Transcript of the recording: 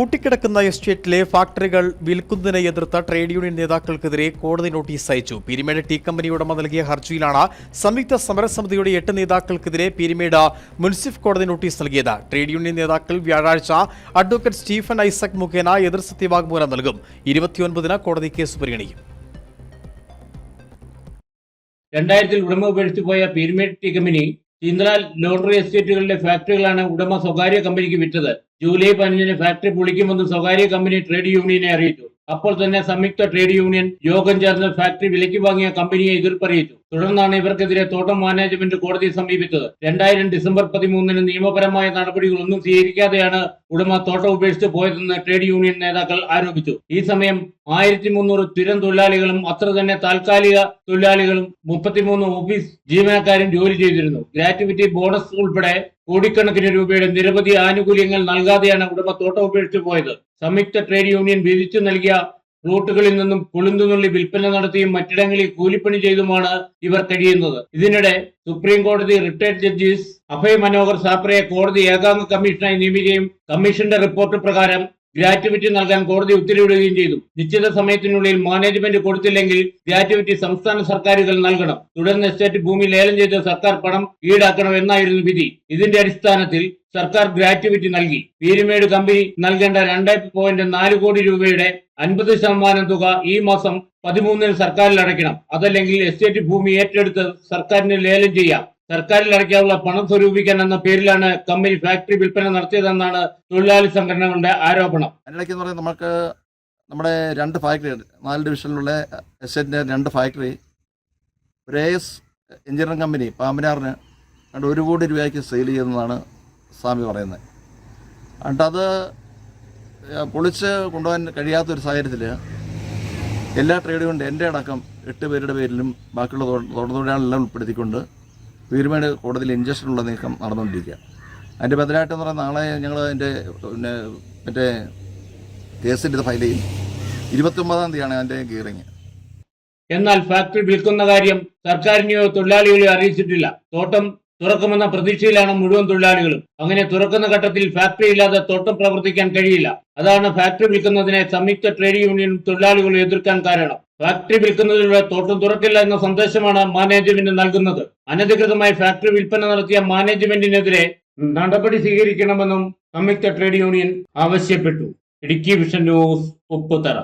പൂട്ടിക്കിടക്കുന്ന എസ്റ്റേറ്റിലെ ഫാക്ടറികൾ വിൽക്കുന്നതിനെ എതിർത്ത ട്രേഡ് യൂണിയൻ നേതാക്കൾക്കെതിരെ കോടതി നോട്ടീസ് അയച്ചു. പീരിമേട് ടീ കമ്പനി ഉടമ നൽകിയ ഹർജിയിലാണ് സംയുക്ത സമരസമിതിയുടെ എട്ട് നേതാക്കൾക്കെതിരെ പീരിമേട് മുൻസിഫ് കോടതി നോട്ടീസ് നൽകിയത്. ട്രേഡ് യൂണിയൻ നേതാക്കൾ വ്യാഴാഴ്ച അഡ്വക്കേറ്റ് സ്റ്റീഫൻ ഐസക് മുഖേന എതിർ സത്യവാഗ്മൂലം നൽകും. ഇരുപത്തിയൊൻപതിന് കോടതി കേസ് പരിഗണിക്കും. രണ്ടായിരത്തിൽ ഉടമ ഉപേക്ഷിച്ചു പോയ പീരിമേഡ് ടീ കമ്പനി ചീന്തലാൽ ലോട്ടറി എസ്റ്റേറ്റുകളിലെ ഫാക്ടറികളാണ് ഉടമ സ്വകാര്യ കമ്പനിക്ക് വിറ്റത്. ജൂലൈ പതിനഞ്ചിന് ഫാക്ടറി പൊളിക്കുമെന്ന് സ്വകാര്യ കമ്പനി ട്രേഡ് യൂണിയനെ അറിയിച്ചു. അപ്പോൾ തന്നെ സംയുക്ത ട്രേഡ് യൂണിയൻ യോഗം ചേർന്ന് ഫാക്ടറി വിലയ്ക്ക് വാങ്ങിയ കമ്പനിയെ എതിർപ്പറിയിച്ചു. തുടർന്നാണ് ഇവർക്കെതിരെ തോട്ടം മാനേജ്മെന്റ് കോടതിയെ സമീപിച്ചത്. രണ്ടായിരം ഡിസംബർ പതിമൂന്നിന് നിയമപരമായ നടപടികളൊന്നും സ്വീകരിക്കാതെയാണ് ഉടമ തോട്ടം ഉപേക്ഷിച്ച് പോയതെന്ന് ട്രേഡ് യൂണിയൻ നേതാക്കൾ ആരോപിച്ചു. ഈ സമയം ആയിരത്തി മുന്നൂറ് സ്ഥിരം തൊഴിലാളികളും അത്ര തന്നെ താൽക്കാലിക തൊഴിലാളികളും മുപ്പത്തിമൂന്ന് ഓഫീസ് ജീവനക്കാരും ജോലി ചെയ്തിരുന്നു. ഗ്രാറ്റുവിറ്റി ബോണസ് ഉൾപ്പെടെ കോടിക്കണക്കിന് രൂപയുടെ നിരവധി ആനുകൂല്യങ്ങൾ നൽകാതെയാണ് ഉടമ തോട്ടം ഉപേക്ഷിച്ചു പോയത്. സംയുക്ത ട്രേഡ് യൂണിയൻ വിധിച്ചു നൽകിയ പ്ലോട്ടുകളിൽ നിന്നും കൊളുന്തുനുള്ളി വിൽപ്പന നടത്തിയും മറ്റിടങ്ങളിൽ കൂലിപ്പണി ചെയ്തുമാണ് ഇവർ കഴിയുന്നത് ഇതിനിടെ സുപ്രീം കോടതി റിട്ടയർഡ് ജഡ്ജീസ് അഭയ് മനോഹർ സാപ്രയെ കോടതി ഏകാംഗ കമ്മീഷനായി നിയമിക്കുകയും കമ്മീഷന്റെ റിപ്പോർട്ട് പ്രകാരം ഗ്രാറ്റുവിറ്റി നൽകാൻ കോടതി ഉത്തരവിടുകയും ചെയ്തു. നിശ്ചിത സമയത്തിനുള്ളിൽ മാനേജ്മെന്റ് കൊടുത്തില്ലെങ്കിൽ ഗ്രാറ്റുവിറ്റി സംസ്ഥാന സർക്കാരുകൾ നൽകണം. തുടർന്ന് എസ്റ്റേറ്റ് ഭൂമി ലേലം ചെയ്ത സർക്കാർ പണം ഈടാക്കണം എന്നായിരുന്നു വിധി. ഇതിന്റെ അടിസ്ഥാനത്തിൽ സർക്കാർ ഗ്രാറ്റുവിറ്റി നൽകി. പീരുമേട് കമ്പനി നൽകേണ്ട രണ്ട് പോയിന്റ് നാല് കോടി രൂപയുടെ അൻപത് ശതമാനം തുക ഈ മാസം പതിമൂന്നിന് സർക്കാരിൽ അടയ്ക്കണം. അതല്ലെങ്കിൽ എസ്റ്റേറ്റ് ഭൂമി ഏറ്റെടുത്ത് സർക്കാരിന് ലേലം ചെയ്യാം. സർക്കാരിൽ അടയ്ക്കാനുള്ള പണം സ്വരൂപിക്കാൻ എന്ന പേരിലാണ് കമ്പനി ഫാക്ടറി വിൽപ്പന നടത്തിയതെന്നാണ് തൊഴിലാളി സംഘടനകളുടെ ആരോപണം. എന്ന് നമുക്ക് നമ്മുടെ രണ്ട് ഫാക്ടറി നാല് ഡിവിഷനിലുള്ള എസ്റ്റേറ്റിന്റെ രണ്ട് ഫാക്ടറി. റേസ് എഞ്ചിനീയറിംഗ് കമ്പനി പാമ്പനാറിന് രണ്ട് ഒരു കോടി രൂപയ്ക്ക് സെയിൽ ചെയ്തെന്നാണ് സ്വാമി പറയുന്നത്. എന്നിട്ട് അത് പൊളിച്ച് കൊണ്ടുപോകാൻ കഴിയാത്തൊരു സാഹചര്യത്തിൽ എല്ലാ ട്രേഡ് കൊണ്ട് എന്റെ അടക്കം എട്ട് പേരുടെ പേരിലും ബാക്കിയുള്ള തൊഴിലാളികളെല്ലാം ഉൾപ്പെടുത്തിക്കൊണ്ട് വീരുമേട് കൂടുതൽ ഇഞ്ചക്ഷനുള്ള നീക്കം നടന്നുകൊണ്ടിരിക്കുക. അതിന്റെ ബദലായിട്ട് എന്ന് പറയുന്നത് നാളെ ഞങ്ങൾ അതിന്റെ പിന്നെ മറ്റേ കേസിന്റെ ഫയൽ ചെയ്യും ഇരുപത്തൊമ്പതാം തീയതിയാണ് അതിന്റെ ഗിയറിങ് എന്നാൽ ഫാക്ടറി വിൽക്കുന്ന കാര്യം സർക്കാരിനെയോ തൊഴിലാളികളെയോ അറിയിച്ചിട്ടില്ല. തോട്ടം തുറക്കുമെന്ന പ്രതീക്ഷയിലാണ് മുഴുവൻ തൊഴിലാളികളും. അങ്ങനെ തുറക്കുന്ന ഘട്ടത്തിൽ ഫാക്ടറി ഇല്ലാതെ തോട്ടം പ്രവർത്തിക്കാൻ കഴിയില്ല. അതാണ് ഫാക്ടറി വിൽക്കുന്നതിനെ സംയുക്ത ട്രേഡ് യൂണിയൻ തൊഴിലാളികൾ എതിർക്കാൻ കാരണം. ഫാക്ടറി വിൽക്കുന്നതിലൂടെ തോട്ടം തുറക്കില്ല എന്ന സന്ദേശമാണ് മാനേജ്മെന്റ് നൽകുന്നത്. അനധികൃതമായി ഫാക്ടറി വിൽപ്പന നടത്തിയ മാനേജ്മെന്റിനെതിരെ നടപടി സ്വീകരിക്കണമെന്നും സംയുക്ത ട്രേഡ് യൂണിയൻ ആവശ്യപ്പെട്ടു. Idukki vision news Upputhara.